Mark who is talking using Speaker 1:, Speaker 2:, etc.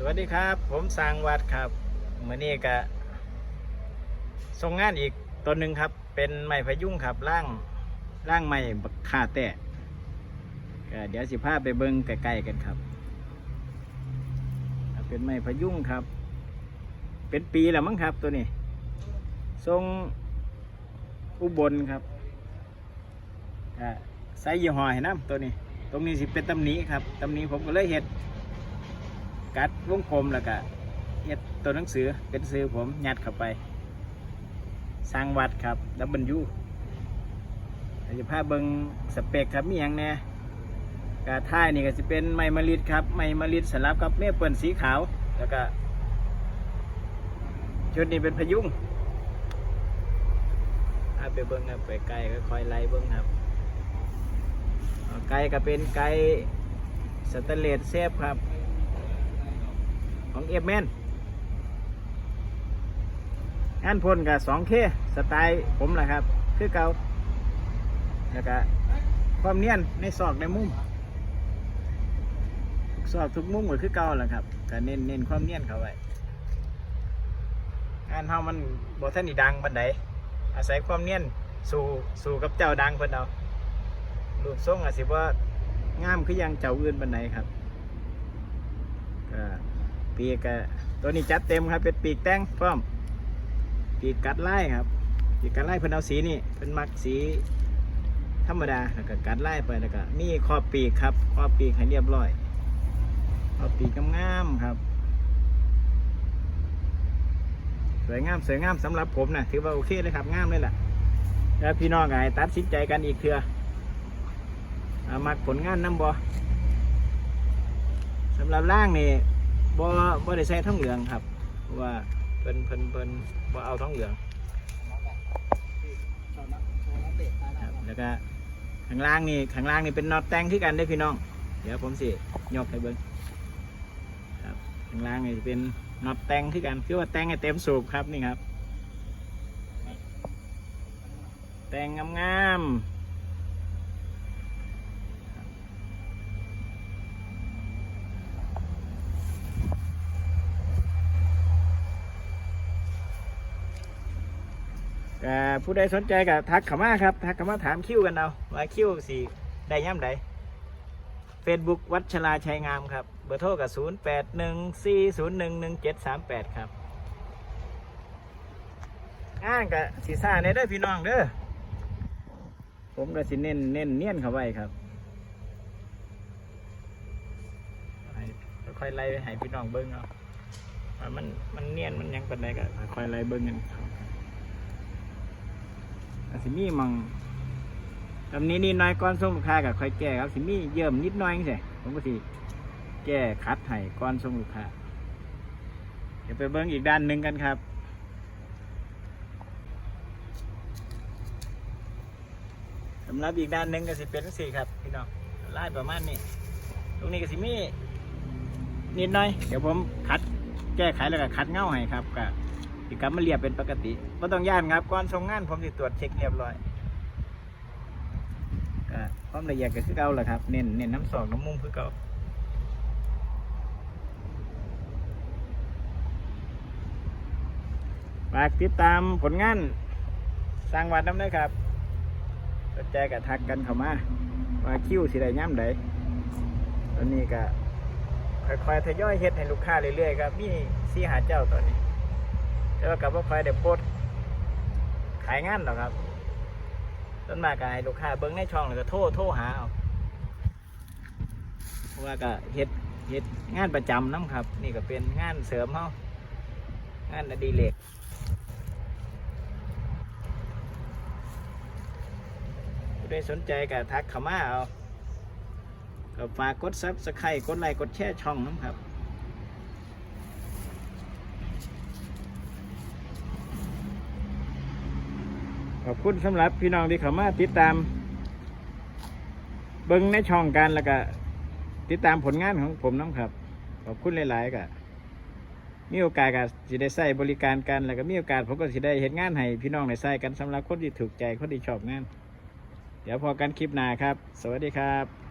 Speaker 1: สวัสดีครับ ผมสร้างวัดครับเมื่อนี้ก็ส่งงานอีกตัวหนึ่งครับ เป็นไม้พยุงครับร่างร่างไม้ขาแตะก็เดี๋ยวสิพาไปเบิ้งใกล้ๆกันครับ เป็นไม้พยุงครับ เป็นปีแล้วมั้งครับตัวนี้ทรงอุบลครับใส่ยี่ห้อให้น้ำตัวนี้ ตรงนี้สิเป็นตำหนิครับตำหนิผมก็เลยเห็ด กัดวงกลมแล้วก็เฮ็ดตัวหนังสือเป็นซื้อผมยัดเข้าไป สร้างวัดครับดับเบิลยูจะพาเบิงสเปกครับมีอย่างแน่กาท้ายนี่ก็จะเป็นไม้มะลิดครับไม้มะลิดสลับกับเมเปิลสีขาวแล้วก็ชุดนี้เป็นพยุงอาไปเบิ้งครับไปไกลก็คอยไล่เบิ้งครับไกลก็เป็นไกลสแตนเลสเซฟครับ ของเอฟแมนงานพ่นกับสองเคสไตล์ผมแหละครับ คือเก่าแล้วก็ความเนียนในซอกในมุมซอกทุกมุมก็คือเก่าแหละครับก็เน้นเน้นความเนียนเข้าไว้งานเฮามันบ่ทันนี่ดังบันไดอาศัยความเนียนสู่สู่กับเจ้าดังเพิ่นเอารูปทรงอาจสิว่างามคือยังเจ้าอื่นบันไดครับก็ ปีกก็ตัวนี้จัดเต็มครับเป็นปีกแต่งพร้อมปีกกัดไล่ครับปีกกัดไล่เพิ่นเอาสีนี่เพิ่นมักสีธรรมดาแล้วก็กัดไล่ไปแล้วก็มีขอบปีกครับขอบปีกให้เรียบร้อยขอบปีกงามๆครับสวยงามสวยงามสำหรับผมนะถือว่าโอเคเลยครับงามเลยแหละแล้วพี่น้องไงตัดสินใจกันอีกเถื่อเอามักผลงานน้ำบอสำหรับล่างนี่ บ่บ่ได้ใส่ท้องเหลืองครับว่าเพิ่นเพิ่นเพิ่นบ่เอาท้องเหลืองครับแล้วก็ข้างล่างนี่ข้างล่างนี่เป็นน็อตแต่งที่กันได้พี่น้อง เดี๋ยวผมสิยกให้เบิ่งครับข้างล่างนี่เป็นน็อตแต่งที่กันคือว่าแต่งให้เต็มสูบครับนี่ครับ แต่งงามๆ ผู้ใดสนใจก็ทักขามาครับ ทักขามาถามคิวกันเอาว่าคิวสี่ได้ย่ำใด Facebook วัชราชัยงามครับ เบอร์โทรกับ0 8 1 4 0 1 1 7 3 8ครับอ่างกับสีซ่าในเด้อพี่น้องเด้อผมก็สิเน้นเน้นเนียนเข้าไว้ครับค่อยไล่ไปให้พี่น้องเบิ้งเอาว่ามันมันเนียนมันยังเป็นไรก็ค่อยไล่เบิ้งกันครับ อาจสิมีมังตำนี้นี่น้อยก้อนส่งลูกค้ากับค่อยแก้ครับสิมีเยิ่มนิดน้อยใช่ผมก็สิแก้คัดให้ก้อนส่งลูกค้าเดี๋ยวไปเบิ้งอีกด้านหนึ่งกันครับสำหรับอีกด้านหนึ่งก็สิเป็นสี่ครับพี่น้องไล่ประมาณนี้ ตรงนี้ก็สิมีนิดน้อย เดี๋ยวผมคัดแก้ไขแล้วก็คัดเงาให้ครับก็ สิกลับมาเรียบเป็นปกติไม่ต้องย่านครับก่อนส่งงานผมสิตรวจเช็คเรียบร้อยก็ความละเอียดก็คือเก่าแหละครับ เน้นเน้นน้ำสองน้ำมุมคือเก่าฝากติดตามผลงานสร้างวัดน้ำเด้อครับสนใจกับทักกันเข้ามาว่าคิวสิได้ย่ำใดตอนนี้ก็ค่อยๆทยอยเฮ็ดให้ลูกค้าเรื่อยๆครับมีสี่หาเจ้าตอนนี้ แต่ว่ากับว่าไฟเดี๋ยวโพสต์ขายงานหรอกครับต้นมากก็ให้ลูกค้าเบิ้งในช่องแล้วก็โทรโทรหาเอาเพราะว่าก็เฮ็ดเฮ็ดงานประจำน้ำครับ นี่ก็เป็นงานเสริมเฮางานอดิเรกผู้ใดสนใจก็ทักเข้ามาเอาก็ฝากกดซับสไครต์กดไลค์กดแชร์ช่องน้ำครับ ขอบคุณสำหรับพี่น้องที่เข้ามาติดตาม เบิ้งในช่องกันแล้วก็ ติดตามผลงานของผมน้ำครับ ขอบคุณหลายๆก็มีโอกาสก็สิได้ใส่บริการกันแล้วก็มีโอกาสผมก็สิได้เห็นงานให้พี่น้องในใส่กันสำหรับคนที่ถูกใจคนที่ชอบงาน เดี๋ยวพอกันคลิปหน้าครับ สวัสดีครับ